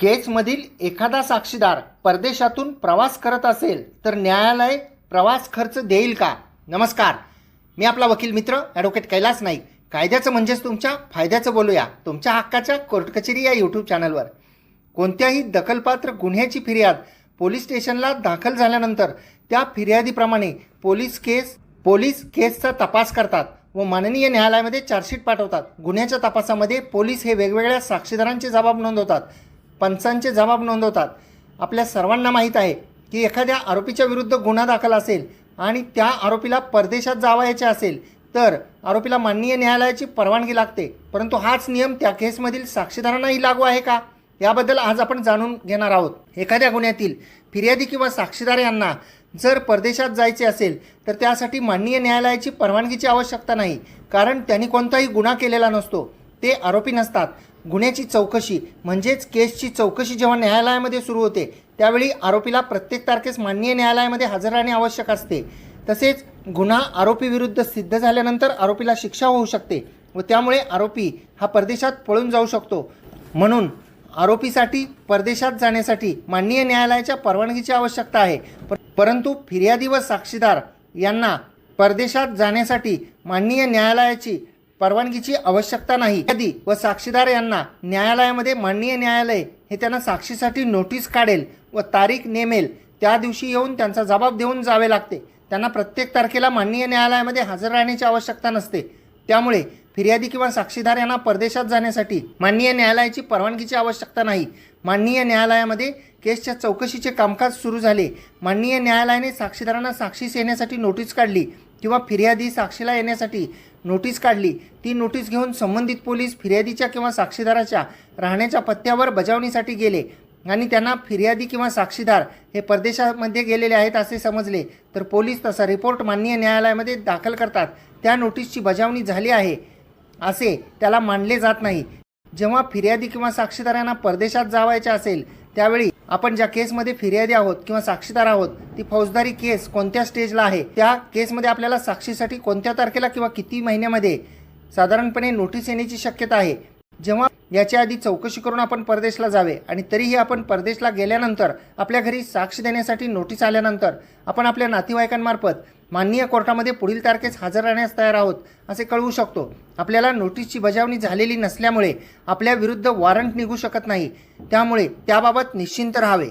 केसमधील एखादा साक्षीदार परदेशातून प्रवास करत असेल तर न्यायालय प्रवास खर्च देईल का? नमस्कार. मी आपला वकील मित्र ॲडव्होकेट कैलास नाईक. कायद्याचं म्हणजेच तुमच्या फायद्याचं बोलूया. तुमच्या हक्काच्या कोर्ट कचेरी या यूट्यूब चॅनलवर कोणत्याही दखलपात्र गुन्ह्याची फिर्याद पोलीस स्टेशनला दाखल झाल्यानंतर त्या फिर्यादीप्रमाणे पोलीस केस पोलीस केसचा तपास करतात व माननीय न्यायालयामध्ये चार्जशीट पाठवतात. गुन्ह्याच्या तपासामध्ये पोलीस हे वेगवेगळ्या साक्षीदारांचे जबाब नोंदवतात. पंचांचे जबाब नोंदवतात. आपल्या सर्वांना माहीत आहे की एखाद्या आरोपीच्या विरुद्ध गुन्हा दाखल असेल आणि त्या आरोपीला परदेशात जावायचे असेल तर आरोपीला माननीय न्यायालयाची परवानगी लागते. परंतु हाच नियम त्या केसमधील साक्षीदारांनाही लागू आहे का? याबद्दल आज आपण जाणून घेणार आहोत. एखाद्या गुन्ह्यातील फिर्यादी किंवा साक्षीदार यांना जर परदेशात जायचे असेल तर त्यासाठी माननीय न्यायालयाची परवानगीची आवश्यकता नाही कारण त्यांनी कोणताही गुन्हा केलेला नसतो. ते आरोपी नसतात. गुन्ह्याची चौकशी म्हणजेच केसची चौकशी जेव्हा न्यायालयामध्ये सुरू होते त्यावेळी आरोपीला प्रत्येक तारखेस माननीय न्यायालयामध्ये हजर राहणे आवश्यक असते. तसेच गुन्हा आरोपीविरुद्ध सिद्ध झाल्यानंतर आरोपीला शिक्षा होऊ शकते व त्यामुळे आरोपी हा परदेशात पळून जाऊ शकतो. म्हणून आरोपीसाठी परदेशात जाण्यासाठी माननीय न्यायालयाच्या परवानगीची आवश्यकता आहे. परंतु फिर्यादी व साक्षीदार यांना परदेशात जाण्यासाठी माननीय न्यायालयाची परवानगीची आवश्यकता नाही. यादी व साक्षीदार यांना न्यायालयामध्ये माननीय न्यायालय हे त्यांना साक्षीसाठी नोटीस काढेल व तारीख नेमेल. त्या दिवशी येऊन त्यांचा जबाब देऊन जावे लागते. त्यांना प्रत्येक तारखेला माननीय न्यायालयामध्ये हजर राहण्याची आवश्यकता नसते. त्यामुळे फिर्यादी किंवा साक्षीदार यांना परदेशात जाण्यासाठी माननीय न्यायालयाची परवानगीची आवश्यकता नाही. माननीय न्यायालयामध्ये केसच्या चौकशीचे कामकाज सुरू झाले. माननीय न्यायालयाने साक्षीदारांना साक्षीस येण्यासाठी नोटीस काढली. किंवा फिर्यादी साक्षीला येण्यासाठी नोटीस काढली ती नोटीस घेऊन संबंधित पोलीस फिर्यादीच्या किंवा साक्षीदाराच्या राहण्याच्या पत्त्यावर बजावणीसाठी गेले आणि त्यांना फिर्यादी किंवा साक्षीदार हे परदेशामध्ये गेलेले आहेत असे समजले. तर पोलीस तसा रिपोर्ट माननीय न्यायालयामध्ये दाखल करतात. त्या नोटीसची बजावणी झाली आहे असे त्याला मानले जात नाही. जेव्हा फिर्यादी किंवा साक्षीदारांना परदेशात जावायचे असेल त्यावेळी आपण ज्या केसमध्ये फिर्यादी आहोत किंवा साक्षीदार आहोत ती फौजदारी केस कोणत्या स्टेजला आहे? त्या केसमध्ये आपल्याला साक्षीसाठी कोणत्या तारखेला किंवा किती महिन्यामध्ये साधारणपणे नोटीस येण्याची शक्यता आहे? जेव्हा याच्या आधी चौकशी करून आपण परदेशला जावे आणि तरीही आपण परदेशला गेल्यानंतर आपल्या घरी साक्ष देण्यासाठी नोटीस आल्यानंतर आपण आपल्या नातेवाईकांमार्फत माननीय कोर्टामध्ये पुढील तारखेस हजर राहण्यास तयार आहोत असे कळवू शकतो. आपल्याला नोटीसची बजावणी झालेली नसल्यामुळे आपल्या विरुद्ध वॉरंट निघू शकत नाही. त्यामुळे त्याबाबत निश्चिंत राहावे.